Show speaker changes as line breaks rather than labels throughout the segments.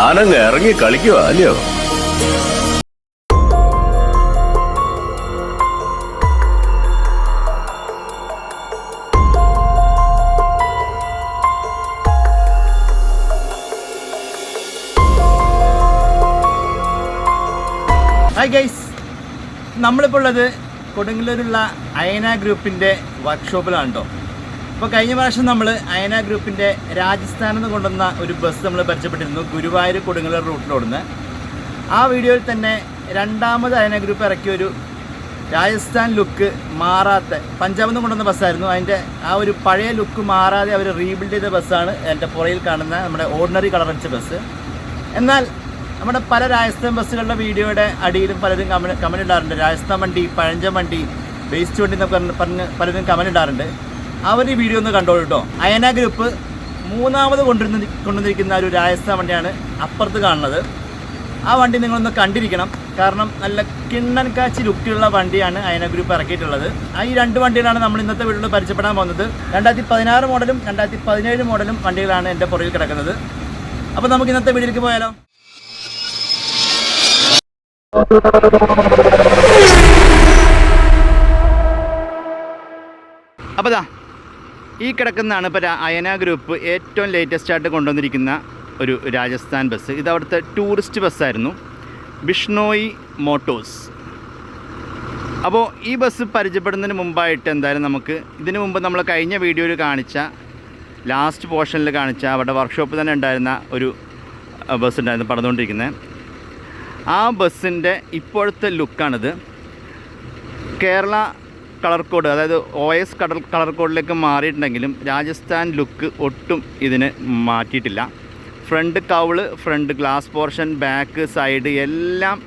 താനങ്ങ് ഇറങ്ങി കളിക്കുക അല്ലയോ?
നമ്മളിപ്പോൾ ഉള്ളത് കൊടുങ്ങല്ലൂരുള്ള അയന ഗ്രൂപ്പിന്റെ വർക്ക്ഷോപ്പിലാണ് കേട്ടോ അപ്പോൾ കഴിഞ്ഞ പ്രാവശ്യം നമ്മൾ അയന ഗ്രൂപ്പിന്റെ രാജസ്ഥാനിൽ നിന്ന് കൊണ്ടുവന്ന ഒരു ബസ് നമ്മൾ പരിചയപ്പെട്ടിരുന്നു. ഗുരുവായൂർ കൊടുങ്ങല്ലൂർ റൂട്ടിലോടുന്ന് ആ വീഡിയോയിൽ തന്നെ രണ്ടാമത് അയന ഗ്രൂപ്പ് ഇറക്കിയ ഒരു രാജസ്ഥാൻ ലുക്ക് മാറാത്ത പഞ്ചാബിൽ നിന്ന് കൊണ്ടുവന്ന ബസ്സായിരുന്നു അതിന്റെ ആ ഒരു പഴയ ലുക്ക് മാറാതെ അവർ റീബിൽഡ് ചെയ്ത ബസ്സാണ് എന്റെ പുറയിൽ കാണുന്ന നമ്മുടെ ഓർഡിനറി കളർ അടിച്ച ബസ് എന്നാൽ നമ്മുടെ പല രാജസ്ഥാൻ ബസ്സുകളുടെ വീഡിയോയുടെ അടിയിലും പലരും കമന്റ് ഇടാറുണ്ട്. രാജസ്ഥാൻ വണ്ടി പഴഞ്ചൻ വണ്ടി വേസ്റ്റ് വണ്ടി എന്നൊക്കെ പറഞ്ഞ് പറഞ്ഞ് പലരും കമന്റ് ഇടാറുണ്ട്. അവർ ഈ വീഡിയോ ഒന്ന് കണ്ടോളൂ കേട്ടോ അയന ഗ്രൂപ്പ് മൂന്നാമത് കൊണ്ടുവരുന്ന കൊണ്ടുവന്നിരിക്കുന്ന ഒരു രാജസ്ഥാൻ വണ്ടിയാണ് അപ്പുറത്ത് കാണുന്നത്. ആ വണ്ടി നിങ്ങളൊന്ന് കണ്ടിരിക്കണം. കാരണം നല്ല കിണ്ണൻ കാച്ചി ലുക്കിലുള്ള വണ്ടിയാണ് അയന ഗ്രൂപ്പ് ഇറക്കിയിട്ടുള്ളത്. ആ ഈ രണ്ട് വണ്ടികളാണ് നമ്മൾ ഇന്നത്തെ വീട്ടിൽ പരിചയപ്പെടാൻ പോകുന്നത്. രണ്ടായിരത്തി പതിനാറ് മോഡലും രണ്ടായിരത്തി പതിനേഴ് മോഡലും വണ്ടികളാണ് എന്റെ പുറകിൽ കിടക്കുന്നത്. അപ്പോൾ നമുക്ക് ഇന്നത്തെ വീട്ടിലേക്ക് പോയാലോ? അപ്പോൾ ഈ കിടക്കുന്നതാണ് ഇപ്പോൾ അയന ഗ്രൂപ്പ് ഏറ്റവും ലേറ്റസ്റ്റ് ആയിട്ട് കൊണ്ടുവന്നിരിക്കുന്ന ഒരു രാജസ്ഥാൻ ബസ് ഇത് അവിടുത്തെ ടൂറിസ്റ്റ് ബസ്സായിരുന്നു ബിഷ്ണോയി മോട്ടോസ് അപ്പോൾ ഈ ബസ് പരിചയപ്പെടുന്നതിന് മുമ്പായിട്ട് എന്തായാലും നമുക്ക് ഇതിനു മുമ്പ് നമ്മൾ കഴിഞ്ഞ വീഡിയോയിൽ കാണിച്ച ലാസ്റ്റ് പോർഷനിൽ കാണിച്ച അവിടെ വർക്ക്ഷോപ്പിൽ തന്നെ ഉണ്ടായിരുന്ന ഒരു ബസ് ഉണ്ടായിരുന്നു പറഞ്ഞുകൊണ്ടിരിക്കുന്നത് ആ ബസ്സിന്റെ ഇപ്പോഴത്തെ ലുക്കാണിത് കേരള കളർ കോഡ് അതായത് ഒ എസ് കളർ കളർ കോഡിലേക്ക് മാറിയിട്ടുണ്ടെങ്കിലും രാജസ്ഥാൻ ലുക്ക് ഒട്ടും ഇതിന് മാറ്റിയിട്ടില്ല. Front cowl front glass portion back side എല്ലാം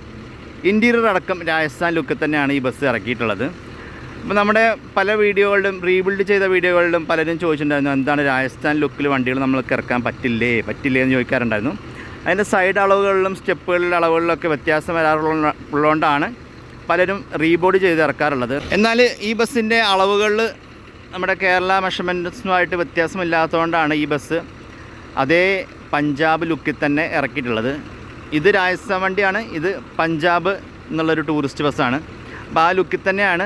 ഇന്റീരിയർ അടക്കം രാജസ്ഥാൻ ലുക്ക് തന്നെയാണ് ഈ ബസ് ഇറക്കിയിട്ടുള്ളത്. അപ്പോൾ നമ്മുടെ പല വീഡിയോകളിലും റീബിൽഡ് ചെയ്ത വീഡിയോകളിലും പലരും ചോദിച്ചിട്ടുണ്ടായിരുന്നു എന്താണ് രാജസ്ഥാൻ ലുക്കിൽ വണ്ടികൾ നമ്മൾക്ക് ഇറക്കാൻ പറ്റില്ലേ? പറ്റില്ലേ എന്ന് ചോദിക്കാറുണ്ടായിരുന്നു. അതിന്റെ സൈഡ് അളവുകളിലും സ്റ്റെപ്പുകളിലെ അളവുകളിലൊക്കെ വ്യത്യാസം വരാറുള്ള ഉള്ളതുകൊണ്ടാണ് പലരും റീബോർഡ് ചെയ്ത് ഇറക്കാറുള്ളത്. എന്നാൽ ഈ ബസ്സിന്റെ അളവുകളിൽ നമ്മുടെ കേരള മെഷർമെന്റ്സുമായിട്ട് വ്യത്യാസമില്ലാത്തതുകൊണ്ടാണ് ഈ ബസ് അതേ പഞ്ചാബ് ലുക്കിൽ തന്നെ ഇറക്കിയിട്ടുള്ളത്. ഇത് രാജസ്ഥാൻ വണ്ടിയാണ് ഇത് പഞ്ചാബ് എന്നുള്ളൊരു ടൂറിസ്റ്റ് ബസ്സാണ്. അപ്പോൾ ആ ലുക്കിൽ തന്നെയാണ്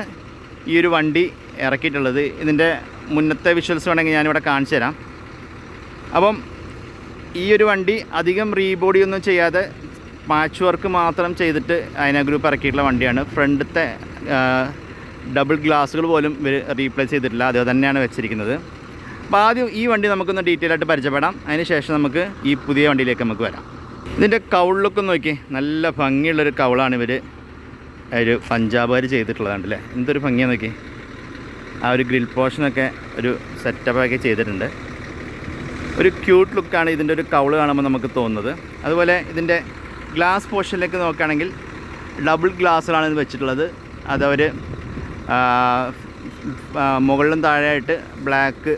ഈ ഒരു വണ്ടി ഇറക്കിയിട്ടുള്ളത്. ഇതിന്റെ മുന്നത്തെ വിഷ്വൽസ് വേണമെങ്കിൽ ഞാനിവിടെ കാണിച്ചു തരാം. അപ്പം ഈ ഒരു വണ്ടി അധികം റീബോഡി ഒന്നും ചെയ്യാതെ പാച്ച് വർക്ക് മാത്രം ചെയ്തിട്ട് അയന ഗ്രൂപ്പ് ഇറക്കിയിട്ടുള്ള വണ്ടിയാണ്. ഫ്രണ്ടത്തെ ഡബിൾ ഗ്ലാസ്സുകൾ പോലും ഇവർ റീപ്ലേസ് ചെയ്തിട്ടില്ല. അത് തന്നെയാണ് വെച്ചിരിക്കുന്നത്. അപ്പോൾ ആദ്യം ഈ വണ്ടി നമുക്കൊന്ന് ഡീറ്റെയിൽ ആയിട്ട് പരിചയപ്പെടാം. അതിന് ശേഷം നമുക്ക് ഈ പുതിയ വണ്ടിയിലേക്ക് നമുക്ക് വരാം. ഇതിന്റെ കൗളിലൊക്കെ നോക്കി നല്ല ഭംഗിയുള്ളൊരു കൗളാണ് ഇവർ ഒരു പഞ്ചാബുകാർ ചെയ്തിട്ടുള്ളതാണ് അല്ലേ? എന്തൊരു ഭംഗിയാണ് നോക്കി ആ ഒരു ഗ്രിൽ പോർഷനൊക്കെ ഒരു സെറ്റപ്പൊക്കെ ചെയ്തിട്ടുണ്ട്. ഒരു ക്യൂട്ട് ലുക്കാണ് ഇതിന്റെ ഒരു കൗൾ കാണുമ്പോൾ നമുക്ക് തോന്നുന്നത്. അതുപോലെ ഇതിന്റെ ഗ്ലാസ് പോർഷനിലേക്ക് നോക്കുകയാണെങ്കിൽ ഡബിൾ ഗ്ലാസ്സിലാണ് ഇത് വെച്ചിട്ടുള്ളത്. അതവർ മുകളിലും താഴെയായിട്ട് ബ്ലാക്ക്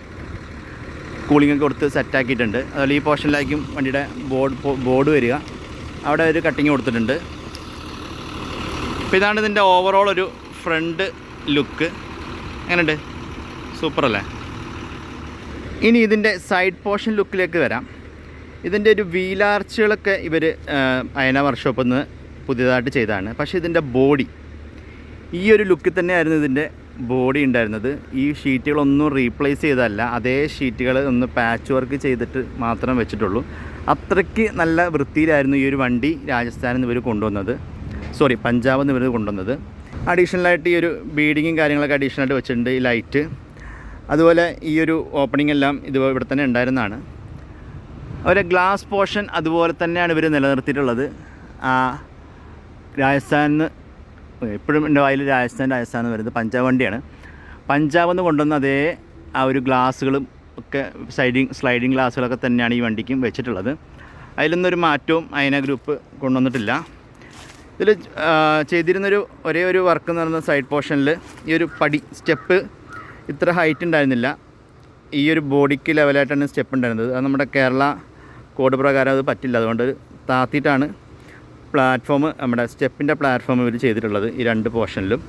കൂളിംഗ് ഒക്കെ കൊടുത്ത് സെറ്റാക്കിയിട്ടുണ്ട് അതുപോലെ ഈ പോർഷനിലായിരിക്കും വണ്ടിയുടെ ബോർഡ് ബോർഡ് വരിക. അവിടെ ഒരു കട്ടിങ് കൊടുത്തിട്ടുണ്ട്. അപ്പോൾ ഇതാണ് ഇതിന്റെ ഓവറോൾ ഒരു ഫ്രണ്ട് ലുക്ക് എങ്ങനെയുണ്ട്? സൂപ്പർ അല്ലേ? ഇനി ഇതിന്റെ സൈഡ് പോർഷൻ ലുക്കിലേക്ക് വരാം. ഇതിന്റെ ഒരു വീലാർച്ചുകളൊക്കെ ഇവർ അയന വർക്ക്ഷോപ്പിൽ നിന്ന് പുതിയതായിട്ട് ചെയ്തതാണ്. പക്ഷേ ഇതിന്റെ ബോഡി ഈ ഒരു ലുക്കിൽ തന്നെയായിരുന്നു ഇതിന്റെ ബോഡി ഉണ്ടായിരുന്നത്. ഈ ഷീറ്റുകളൊന്നും റീപ്ലേസ് ചെയ്തതല്ല. അതേ ഷീറ്റുകൾ ഒന്ന് പാച്ച് വർക്ക് ചെയ്തിട്ട് മാത്രം വെച്ചിട്ടുള്ളൂ. അത്രയ്ക്ക് നല്ല വൃത്തിയിലായിരുന്നു ഈ ഒരു വണ്ടി രാജസ്ഥാനിൽ നിന്ന് ഇവർ കൊണ്ടുവന്നത്. സോറി പഞ്ചാബിൽ നിന്ന് ഇവർ കൊണ്ടുവന്നത്. അഡീഷണലായിട്ട് ഈ ഒരു ബീഡിങ്ങും കാര്യങ്ങളൊക്കെ അഡീഷണലായിട്ട് വെച്ചിട്ടുണ്ട് ഈ ലൈറ്റ് അതുപോലെ ഈ ഒരു ഓപ്പണിംഗ് എല്ലാം ഇത് ഇവിടെ തന്നെ ഉണ്ടായിരുന്നതാണ്. അവരെ ഗ്ലാസ് പോർഷൻ അതുപോലെ തന്നെയാണ് ഇവർ നിലനിർത്തിയിട്ടുള്ളത്. ആ രാജസ്ഥാനിൽ എപ്പോഴും എന്റെ വായിൽ രാജസ്ഥാൻ രാജസ്ഥാൻ എന്ന് വരുന്നത് പഞ്ചാബ് വണ്ടിയാണ്. പഞ്ചാബ് എന്ന് കൊണ്ടുവന്ന അതേ ആ ഒരു ഗ്ലാസ്സുകളും ഒക്കെ സൈഡിങ് സ്ലൈഡിങ് ഗ്ലാസ്സുകളൊക്കെ തന്നെയാണ് ഈ വണ്ടിക്കും വെച്ചിട്ടുള്ളത്. അതിലൊന്നൊരു ഒരു മാറ്റവും അയന ഗ്രൂപ്പ് കൊണ്ടുവന്നിട്ടില്ല. ഇതിൽ ചെയ്തിരുന്നൊരു ഒരേ ഒരു വർക്ക് എന്ന് പറയുന്ന സൈഡ് പോർഷനിൽ ഈ ഒരു പടി സ്റ്റെപ്പ് ഇത്ര ഹൈറ്റ് ഉണ്ടായിരുന്നില്ല. ഈ ഒരു ബോഡിക്ക് ലെവലായിട്ടാണ് സ്റ്റെപ്പ് ഉണ്ടായിരുന്നത്. അത് നമ്മുടെ കേരള കോഡ് പ്രകാരം അത് പറ്റില്ല. അതുകൊണ്ട് താത്തിയിട്ടാണ് പ്ലാറ്റ്ഫോം നമ്മുടെ സ്റ്റെപ്പിന്റെ പ്ലാറ്റ്ഫോം ഇവർ ചെയ്തിട്ടുള്ളത് ഈ രണ്ട് പോർഷനിലും.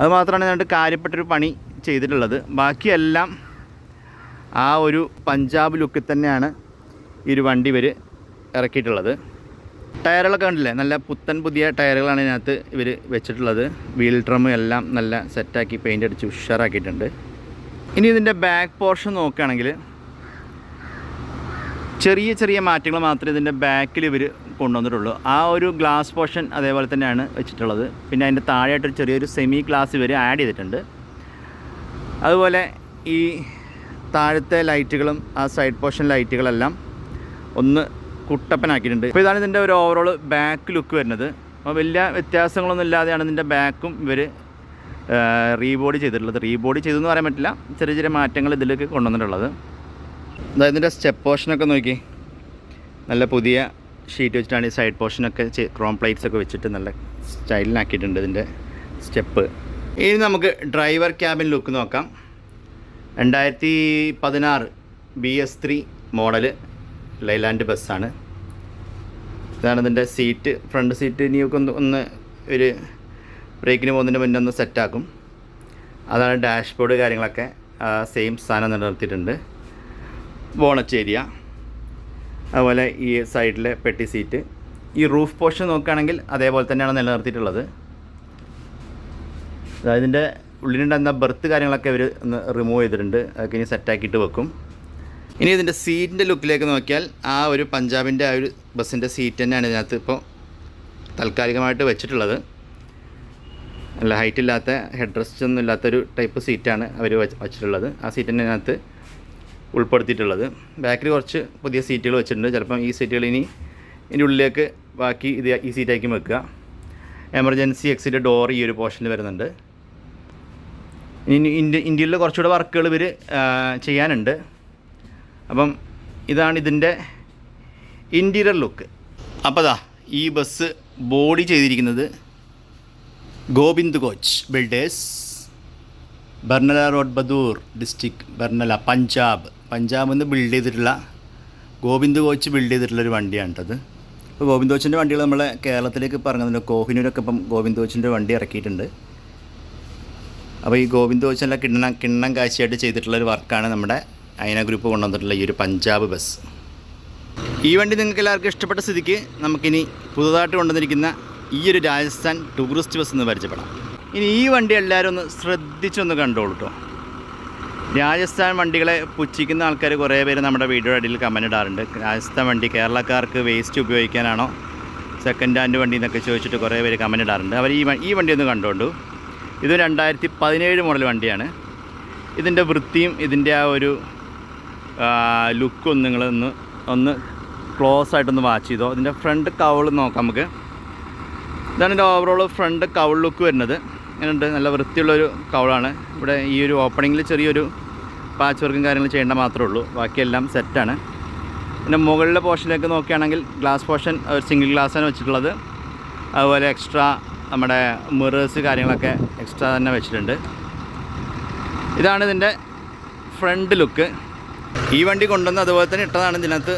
അതുമാത്രമാണ് മാത്രമാണ് ഇതിനായിട്ട് കാര്യപ്പെട്ടൊരു പണി ചെയ്തിട്ടുള്ളത്. ബാക്കിയെല്ലാം ആ ഒരു പഞ്ചാബ് ലുക്കിൽ തന്നെയാണ് ഈ ഒരു വണ്ടി ഇവർ ഇറക്കിയിട്ടുള്ളത്. ടയറുകളൊക്കെ കണ്ടില്ലേ? നല്ല പുത്തൻ പുതിയ ടയറുകളാണ് ഇതിനകത്ത് ഇവർ വെച്ചിട്ടുള്ളത്. വീൽ ഡ്രം എല്ലാം നല്ല സെറ്റാക്കി പെയിന്റ് അടിച്ച് ഉഷാറാക്കിയിട്ടുണ്ട്. ഇനി ഇതിന്റെ ബാക്ക് പോർഷൻ നോക്കുകയാണെങ്കിൽ ചെറിയ ചെറിയ മാറ്റങ്ങൾ മാത്രമേ ഇതിന്റെ ബാക്കിൽ ഇവർ കൊണ്ടുവന്നിട്ടുള്ളൂ. ആ ഒരു ഗ്ലാസ് പോർഷൻ അതേപോലെ തന്നെയാണ് വെച്ചിട്ടുള്ളത്. പിന്നെ അതിന്റെ താഴെയായിട്ടൊരു ചെറിയൊരു സെമി ഗ്ലാസ് ഇവർ ആഡ് ചെയ്തിട്ടുണ്ട്. അതുപോലെ ഈ താഴത്തെ ലൈറ്റുകളും ആ സൈഡ് പോർഷൻ ലൈറ്റുകളെല്ലാം ഒന്ന് കുട്ടപ്പനാക്കിയിട്ടുണ്ട്. അപ്പോൾ ഇതാണ് ഇതിന്റെ ഒരു ഓവറോൾ ബാക്ക് ലുക്ക് വരുന്നത്. അപ്പോൾ വലിയ വ്യത്യാസങ്ങളൊന്നും ഇല്ലാതെയാണ് ഇതിന്റെ ബാക്കും ഇവർ റീബോഡി ചെയ്തിട്ടുള്ളത്. റീബോഡി ചെയ്തെന്ന് പറയാൻ പറ്റില്ല. ചെറിയ ചെറിയ മാറ്റങ്ങൾ ഇതിലേക്ക് കൊണ്ടുവന്നിട്ടുള്ളത്. ഇതിന്റെ സ്റ്റെപ്പ് പോർഷനൊക്കെ നോക്കി. നല്ല പുതിയ ഷീറ്റ് വെച്ചിട്ടാണ് ഈ സൈഡ് പോർഷനൊക്കെ ക്രോം പ്ലേറ്റ്സ് ഒക്കെ വെച്ചിട്ട് നല്ല സ്റ്റൈലിനാക്കിയിട്ടുണ്ട് ഇതിന്റെ സ്റ്റെപ്പ് ഇനി നമുക്ക് ഡ്രൈവർ ക്യാബിൻ ലുക്ക് നോക്കാം. രണ്ടായിരത്തി പതിനാറ് B S three model Leyland ബസ്സാണ് ഇതാണ് ഇതിന്റെ സീറ്റ് ഫ്രണ്ട് സീറ്റ് ഇനിയൊക്കെ ഒന്ന് ഒന്ന് ഒരു ബ്രേക്കിന് പോകുന്നതിന് മുന്നേ ഒന്ന് സെറ്റാക്കും അതാണ് ഡാഷ്ബോർഡ് കാര്യങ്ങളൊക്കെ സെയിം സാധനം നിലനിർത്തിയിട്ടുണ്ട്. ബോണറ്റ് ഏരിയ അതുപോലെ ഈ സൈഡിലെ പെട്ടി സീറ്റ്. ഈ റൂഫ് പോർഷൻ നോക്കുകയാണെങ്കിൽ അതേപോലെ തന്നെയാണ് നിലനിർത്തിയിട്ടുള്ളത്. ഇതിന്റെ ഉള്ളിലുണ്ടായിരുന്ന ബർത്ത് കാര്യങ്ങളൊക്കെ അവർ ഒന്ന് റിമൂവ് ചെയ്തിട്ടുണ്ട്. അതൊക്കെ ഇനി സെറ്റാക്കിയിട്ട് വെക്കും. ഇനി ഇതിന്റെ സീറ്റിന്റെ ലുക്കിലേക്ക് നോക്കിയാൽ ആ ഒരു പഞ്ചാബിന്റെ ആ ഒരു ബസ്സിന്റെ സീറ്റ് തന്നെയാണ് ഇതിനകത്ത് ഇപ്പോൾ താൽക്കാലികമായിട്ട് വെച്ചിട്ടുള്ളത്. നല്ല ഹൈറ്റ് ഇല്ലാത്ത ഹെഡ് റെസ്റ്റ് ഒന്നും ഇല്ലാത്തൊരു ടൈപ്പ് സീറ്റാണ് അവർ വെച്ചിട്ടുള്ളത്. ആ സീറ്റിന്റെ അതിനകത്ത് ഉൾപ്പെടുത്തിയിട്ടുള്ളത്. ബാക്കിൽ കുറച്ച് പുതിയ സീറ്റുകൾ വെച്ചിട്ടുണ്ട്. ചിലപ്പം ഈ സീറ്റുകൾ ഇനി ഇതിന്റെ ഉള്ളിലേക്ക് ബാക്കി ഇത് ഈ സീറ്റാക്കി വെക്കുക. എമർജൻസി എക്സിറ്റ് ഡോർ ഈ ഒരു പോർഷനിൽ വരുന്നുണ്ട്. ഇനി ഇന്ത്യ ഇന്ത്യയിലെ കുറച്ചുകൂടെ വർക്കുകൾ ഇവർ ചെയ്യാനുണ്ട്. അപ്പം ഇതാണ് ഇതിന്റെ ഇന്റീരിയർ ലുക്ക് അപ്പോൾ അതാ ഈ ബസ് ബോഡി ചെയ്തിരിക്കുന്നത് Govind coach builders Barnala road Bhadaur district Barnala Punjab പഞ്ചാബിൽ നിന്ന് ബിൽഡ് ചെയ്തിട്ടുള്ള ഗോവിന്ദ് കോച്ച് ബിൽഡ് ചെയ്തിട്ടുള്ള ഒരു വണ്ടിയാണ് കേട്ടത് ഇപ്പോൾ ഗോവിന്ദ് കോച്ചിന്റെ വണ്ടികൾ നമ്മളെ കേരളത്തിലേക്ക് പറഞ്ഞിട്ടുണ്ട് കോഹിനൂരൊക്കെ ഇപ്പം ഗോവിന്ദ് കോച്ചിന്റെ വണ്ടി ഇറക്കിയിട്ടുണ്ട്. അപ്പോൾ ഈ ഗോവിന്ദ് കോച്ചല്ല കിണ്ണം കിണ്ണം കാഴ്ചയായിട്ട് ചെയ്തിട്ടുള്ള ഒരു വർക്കാണ് നമ്മുടെ അയന ഗ്രൂപ്പ് കൊണ്ടുവന്നിട്ടുള്ള ഈ ഒരു പഞ്ചാബ് ബസ് ഈ വണ്ടി നിങ്ങൾക്ക് എല്ലാവർക്കും ഇഷ്ടപ്പെട്ട സ്ഥിതിക്ക് നമുക്കിനി പുതുതായിട്ട് കൊണ്ടുവന്നിരിക്കുന്ന ഈ ഒരു രാജസ്ഥാൻ ടൂറിസ്റ്റ് ബസ് എന്ന് പരിചയപ്പെടാം. ഇനി ഈ വണ്ടി എല്ലാവരും ഒന്ന് ശ്രദ്ധിച്ചൊന്ന് കണ്ടോളൂ കേട്ടോ രാജസ്ഥാൻ വണ്ടികളെ പുച്ഛിക്കുന്ന ആൾക്കാർ കുറേ പേര് നമ്മുടെ വീഡിയോ അടിയിൽ കമന്റ് ഇടാറുണ്ട്. രാജസ്ഥാൻ വണ്ടി കേരളക്കാർക്ക് വേസ്റ്റ് ഉപയോഗിക്കാനാണോ സെക്കൻഡ് ഹാൻഡ് വണ്ടി എന്നൊക്കെ ചോദിച്ചിട്ട് കുറേ പേര് കമന്റ് ഇടാറുണ്ട്. അവർ ഈ ഈ വണ്ടി ഒന്ന് കണ്ടുകൊണ്ടു ഇത് രണ്ടായിരത്തി പതിനേഴ് മോഡൽ വണ്ടിയാണ്. ഇതിന്റെ വൃത്തിയും ഇതിന്റെ ആ ഒരു ലുക്കും നിങ്ങളൊന്ന് ഒന്ന് ക്ലോസ് ആയിട്ടൊന്ന് വാച്ച് ചെയ്തോ. ഇതിന്റെ ഫ്രണ്ട് കവൾ നോക്കാം നമുക്ക്. ഇതാണ് ഇതിന്റെ ഓവറോൾ ഫ്രണ്ട് കവൾ ലുക്ക് വരുന്നത്. അങ്ങനെയുണ്ട് നല്ല വൃത്തിയുള്ളൊരു കവളാണ്. ഇവിടെ ഈ ഒരു ഓപ്പണിങ്ങിൽ ചെറിയൊരു പാച്ച് വർക്കും കാര്യങ്ങളും ചെയ്യേണ്ട മാത്രമേ ഉള്ളൂ. ബാക്കിയെല്ലാം സെറ്റാണ് പിന്നെ മുകളിലെ പോർഷനിലേക്ക് നോക്കുകയാണെങ്കിൽ ഗ്ലാസ് പോർഷൻ ഒരു സിംഗിൾ ഗ്ലാസ്സാണ് വെച്ചിട്ടുള്ളത്. അതുപോലെ എക്സ്ട്രാ നമ്മുടെ മിറേഴ്സ് കാര്യങ്ങളൊക്കെ എക്സ്ട്രാ തന്നെ വെച്ചിട്ടുണ്ട്. ഇതാണ് ഇതിന്റെ ഫ്രണ്ട് ലുക്ക് ഈ വണ്ടി കൊണ്ടുവന്ന് അതുപോലെ തന്നെ ഇട്ടതാണ്. ഇതിനകത്ത്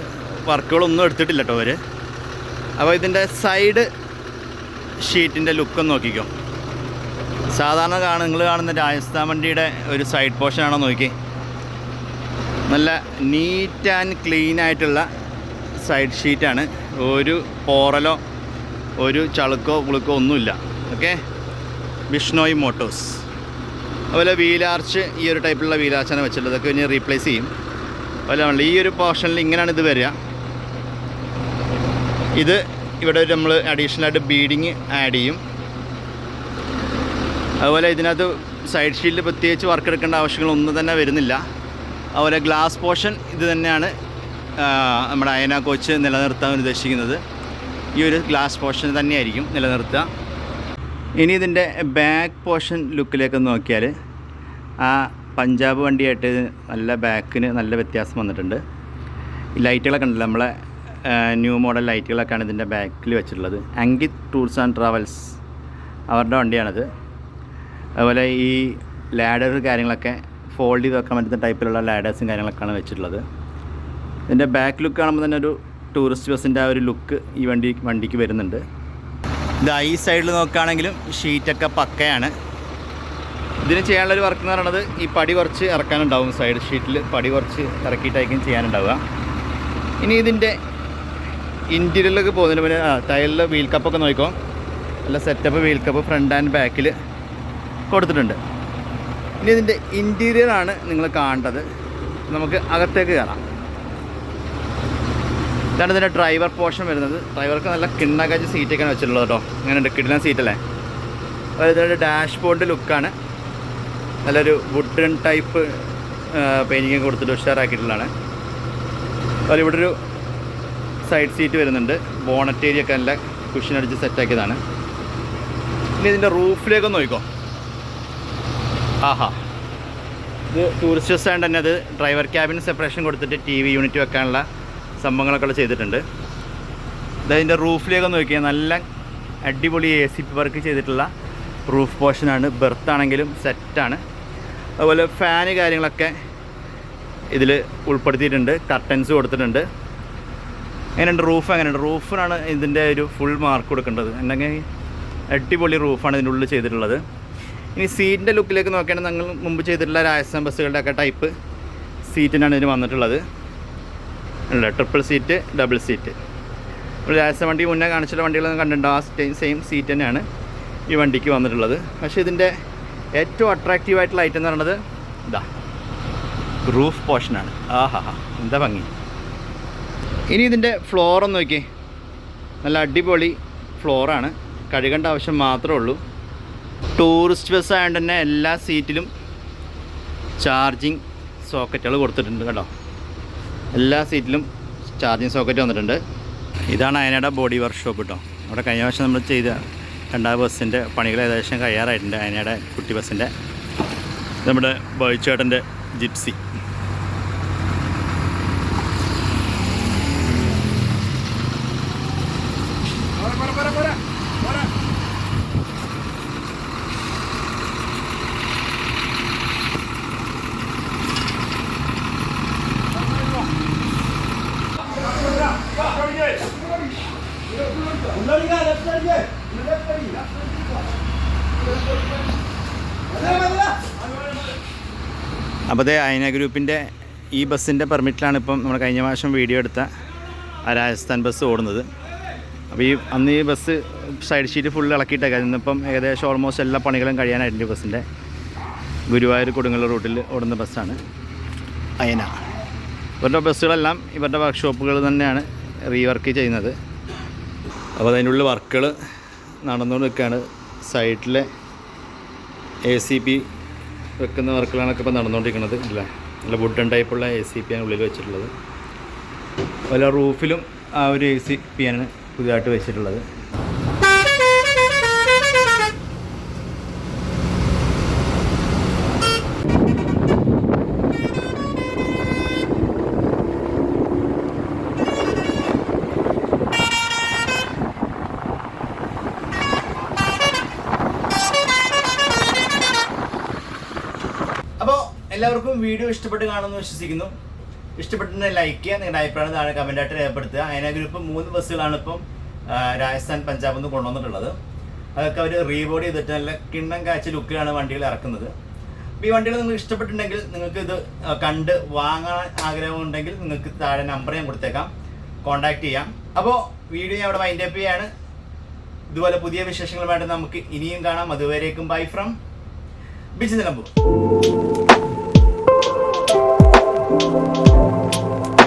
വർക്കുകളൊന്നും എടുത്തിട്ടില്ല കേട്ടോ അവർ അപ്പോൾ ഇതിന്റെ സൈഡ് ഷീറ്റിന്റെ ലുക്കൊന്ന് നോക്കിക്കോ. സാധാരണ കാണുന്ന നിങ്ങൾ കാണുന്ന രാജസ്ഥാൻ വണ്ടിയുടെ ഒരു സൈഡ് പോർഷനാണോ നോക്കി? നല്ല നീറ്റ് ആൻഡ് ക്ലീൻ ആയിട്ടുള്ള സൈഡ് ഷീറ്റാണ് ഒരു പോറലോ ഒരു ചളുക്കോ പുളുക്കോ ഒന്നുമില്ല. ഓക്കെ ബിഷ്ണോയ് മോട്ടോസ് അതുപോലെ വീലാർച്ച് ഈ ഒരു ടൈപ്പിലുള്ള വീലാർച്ചാണ് വെച്ചിട്ടുള്ളത്. അതൊക്കെ ഇനി റീപ്ലേസ് ചെയ്യും. അതുപോലെ ഈ ഒരു പോർഷനിൽ ഇങ്ങനെയാണ് ഇത് വരിക. ഇത് ഇവിടെ നമ്മൾ അഡീഷണലായിട്ട് ബീഡിങ് ആഡ് ചെയ്യും. അതുപോലെ ഇതിനകത്ത് സൈഡ് ഷീൽഡ് പ്രത്യേകിച്ച് വർക്ക് എടുക്കേണ്ട ആവശ്യങ്ങളൊന്നും തന്നെ വരുന്നില്ല. അതുപോലെ ഗ്ലാസ് പോർഷൻ ഇത് തന്നെയാണ് നമ്മുടെ അയന കോച്ച് നിലനിർത്താൻ ഉദ്ദേശിക്കുന്നത്. ഈ ഒരു ഗ്ലാസ് പോർഷൻ തന്നെയായിരിക്കും നിലനിർത്തുക. ഇനി ഇതിന്റെ ബാക്ക് പോർഷൻ ലുക്കിലേക്ക് നോക്കിയാൽ ആ പഞ്ചാബ് വണ്ടിയായിട്ട് നല്ല ബാക്കിന് നല്ല വ്യത്യാസം വന്നിട്ടുണ്ട്. ലൈറ്റുകളൊക്കെ ഉണ്ടല്ലോ നമ്മളെ ന്യൂ മോഡൽ ലൈറ്റുകളൊക്കെയാണ് ഇതിന്റെ ബാക്കിൽ വെച്ചിട്ടുള്ളത്. അങ്കിത് ടൂർസ് ആൻഡ് ട്രാവൽസ് അവരുടെ വണ്ടിയാണിത്. അതുപോലെ ഈ ലാഡർ കാര്യങ്ങളൊക്കെ ഫോൾഡ് ചെയ്ത് വെക്കാൻ പറ്റുന്ന ടൈപ്പിലുള്ള ലാഡേഴ്സും കാര്യങ്ങളൊക്കെയാണ് വെച്ചിട്ടുള്ളത്. ഇതിന്റെ ബാക്ക് ലുക്ക് കാണുമ്പോൾ തന്നെ ഒരു ടൂറിസ്റ്റ് ബസ്സിന്റെ ആ ഒരു ലുക്ക് ഈ വണ്ടി വണ്ടിക്ക് വരുന്നുണ്ട്. ഇത് ഐ സൈഡിൽ നോക്കുകയാണെങ്കിലും ഷീറ്റൊക്കെ പക്കയാണ്. ഇതിന് ചെയ്യാനുള്ളൊരു വർക്ക് എന്ന് പറയുന്നത് ഈ പടി കുറച്ച് ഇറക്കാനുണ്ടാവും സൈഡ് ഷീറ്റിൽ പടി കുറച്ച് ഇറക്കിയിട്ടായിരിക്കും ചെയ്യാനുണ്ടാവുക. ഇനി ഇതിന്റെ ഇന്റീരിയറിലേക്ക് പോകുന്നതിന് മുന്നേ ടയറിൽ വീൽ കപ്പൊക്കെ നോക്കിക്കോ. നല്ല setup wheel cup front and ബാക്കിൽ കൊടുത്തിട്ടുണ്ട്. ഇനി ഇതിന്റെ ഇന്റീരിയറാണ് നിങ്ങൾ കാണേണ്ടത്. നമുക്ക് അകത്തേക്ക് കയറാം. ഇതാണ് ഇതിന്റെ ഡ്രൈവർ പോർഷൻ വരുന്നത്. ഡ്രൈവർക്ക് നല്ല കിണ്ണകജ് സീറ്റൊക്കെയാണ് വെച്ചിട്ടുള്ളത് കേട്ടോ. അങ്ങനെയുണ്ട് കിടിലൻ സീറ്റല്ലേ അതായത് ഇതിന്റെ ഡാഷ് ബോർഡ് ലുക്കാണ് നല്ലൊരു വുഡൻ ടൈപ്പ് പെയിന്റിങ് കൊടുത്തിട്ട് ഉഷാറാക്കിയിട്ടുള്ളതാണ്. അതുപോലെ ഇവിടെ ഒരു സൈഡ് സീറ്റ് വരുന്നുണ്ട്. ബോണറ്റ് നല്ല കുഷ്യനടിച്ച് സെറ്റാക്കിയതാണ് ഇനി ഇതിന്റെ റൂഫിലേക്ക് നോക്കിക്കോ. ആഹാ. ഇത് ടൂറിസ്റ്റ് സ്റ്റാൻഡ് തന്നെ അത് ഡ്രൈവർ ക്യാബിന് സെപ്പറേഷൻ കൊടുത്തിട്ട് ടി വി യൂണിറ്റ് വെക്കാനുള്ള സംഭവങ്ങളൊക്കെ ചെയ്തിട്ടുണ്ട്. ഇതതിന്റെ റൂഫിലേക്ക് നോക്കിയാൽ നല്ല അടിപൊളി എ സി വർക്ക് ചെയ്തിട്ടുള്ള റൂഫ് പോർഷനാണ് ബെർത്ത് ആണെങ്കിലും സെറ്റാണ് അതുപോലെ ഫാന് കാര്യങ്ങളൊക്കെ ഇതിൽ ഉൾപ്പെടുത്തിയിട്ടുണ്ട്. കർട്ടൻസ് കൊടുത്തിട്ടുണ്ട്. എങ്ങനെയുണ്ട് റൂഫ് എങ്ങനെയുണ്ട്? റൂഫിനാണ് ഇതിന്റെ ഒരു ഫുൾ മാർക്ക് കൊടുക്കേണ്ടത്. അല്ലെങ്കിൽ അടിപൊളി റൂഫാണ് ഇതിന്റെ ഉള്ളിൽ ചെയ്തിട്ടുള്ളത്. ഇനി സീറ്റിന്റെ ലുക്കിലേക്ക് നോക്കുകയാണെങ്കിൽ ഞങ്ങൾ മുമ്പ് ചെയ്തിട്ടുള്ള രാജസ്ഥാൻ ബസ്സുകളുടെ ഒക്കെ ടൈപ്പ് സീറ്റിനാണ് ഇതിന് വന്നിട്ടുള്ളത്. അല്ല? ട്രിപ്പിൾ സീറ്റ് ഡബിൾ സീറ്റ് ഒരു രാജസ്ഥാൻ വണ്ടി മുന്നേ കാണിച്ചിട്ടുള്ള വണ്ടികളൊന്നും കണ്ടിട്ടുണ്ട്. ആ സെയിം സീറ്റ് തന്നെയാണ് ഈ വണ്ടിക്ക് വന്നിട്ടുള്ളത്. പക്ഷേ ഇതിന്റെ ഏറ്റവും അട്രാക്റ്റീവ് ആയിട്ടുള്ള ഐറ്റം എന്ന് പറയുന്നത് ഇതാ റൂഫ് പോർഷനാണ് ആഹാ ഹാ എന്താ ഭംഗി? ഇനി ഇതിന്റെ ഫ്ലോർ ഒന്ന് നോക്കി നല്ല അടിപൊളി ഫ്ലോറാണ് കഴുകേണ്ട ആവശ്യം മാത്രമേ ഉള്ളൂ. ടൂറിസ്റ്റ് ബസ് ആയതുകൊണ്ട് തന്നെ എല്ലാ സീറ്റിലും ചാർജിങ് സോക്കറ്റുകൾ കൊടുത്തിട്ടുണ്ട് കേട്ടോ. എല്ലാ സീറ്റിലും ചാർജിങ് സോക്കറ്റ് വന്നിട്ടുണ്ട്. ഇതാണ് അയനയുടെ ബോഡി വർക്ക്ഷോപ്പ് കേട്ടോ. അവിടെ കഴിഞ്ഞ വർഷം നമ്മൾ ചെയ്ത രണ്ടാം ബസ്സിന്റെ പണികൾ ഏകദേശം കഴിയാറായിട്ടുണ്ട് അയനയുടെ കുട്ടി ബസ്സിന്റെ. നമ്മുടെ ബോയ്ച്ചേട്ടന്റെ ജിപ്സി. അപ്പോൾ അതേ അയന ഗ്രൂപ്പിന്റെ ഈ ബസ്സിന്റെ പെർമിറ്റിലാണ് ഇപ്പം നമ്മൾ കഴിഞ്ഞ മാസം വീഡിയോ എടുത്ത ആ രാജസ്ഥാൻ ബസ് ഓടുന്നത്. അപ്പോൾ ഈ അന്ന് ഈ ബസ് സൈഡ് ഷീറ്റ് ഫുൾ ഇളക്കിയിട്ടേക്കാം. ഇന്നിപ്പം ഏകദേശം ഓൾമോസ്റ്റ് എല്ലാ പണികളും കഴിയാനായിട്ടുണ്ട് ഈ ബസ്സിന്റെ. ഗുരുവായൂർ കൊടുങ്ങല്ലൂർ റൂട്ടിൽ ഓടുന്ന ബസ്സാണ്. അയന. ഇവരുടെ ബസ്സുകളെല്ലാം ഇവരുടെ വർക്ക്ഷോപ്പുകൾ തന്നെയാണ് റീവർക്ക് ചെയ്യുന്നത്. അപ്പോൾ അതിന്റെ ഉള്ളിൽ വർക്കുകൾ നടന്നുകൊണ്ട് നിൽക്കുകയാണ്. സൈഡിലെ എ സി പി വെക്കുന്ന വർക്കുകളാണൊക്കെ ഇപ്പോൾ നടന്നുകൊണ്ടിരിക്കുന്നത് ഇല്ല നല്ല വുഡൻ ടൈപ്പുള്ള എ സി പി ആണ് ഉള്ളിൽ വെച്ചിട്ടുള്ളത്. അതുപോലെ റൂഫിലും ആ ഒരു എ സി പി ആണ് പുതിയതായിട്ട് വെച്ചിട്ടുള്ളത് അപ്പോൾ എല്ലാവർക്കും വീഡിയോ ഇഷ്ടപ്പെട്ട് കാണുമെന്ന് വിശ്വസിക്കുന്നു. ഇഷ്ടപ്പെട്ടെന്ന് ലൈക്ക് ചെയ്യുക നിങ്ങളുടെ അഭിപ്രായം താഴെ കമന്റായിട്ട് രേഖപ്പെടുത്തുക. അതിനെ ഗ്രൂപ്പ് മൂന്ന് ബസ്സുകളാണ് ഇപ്പം രാജസ്ഥാൻ പഞ്ചാബിൽ നിന്ന് കൊണ്ടുവന്നിട്ടുള്ളത്. അതൊക്കെ അവർ റീബോർഡ് ചെയ്തിട്ട് നല്ല കിണ്ണം കാച്ച ലുക്കിലാണ് വണ്ടികൾ ഇറക്കുന്നത്. അപ്പോൾ ഈ വണ്ടികൾ നിങ്ങൾക്ക് ഇഷ്ടപ്പെട്ടിട്ടുണ്ടെങ്കിൽ നിങ്ങൾക്ക് ഇത് കണ്ട് വാങ്ങാൻ ആഗ്രഹമുണ്ടെങ്കിൽ നിങ്ങൾക്ക് താഴെ നമ്പർ ഞാൻ കൊടുത്തേക്കാം. കോൺടാക്ട് ചെയ്യാം. അപ്പോൾ വീഡിയോ ഞാൻ അവിടെ വൈൻഡപ്പ് ചെയ്യാണ്. ഇതുപോലെ പുതിയ വിശേഷങ്ങളുമായിട്ട് നമുക്ക് ഇനിയും കാണാം. അതുവരേക്കും ബൈ ഫ്രം ബിജി നിലമ്പൂർ. あ!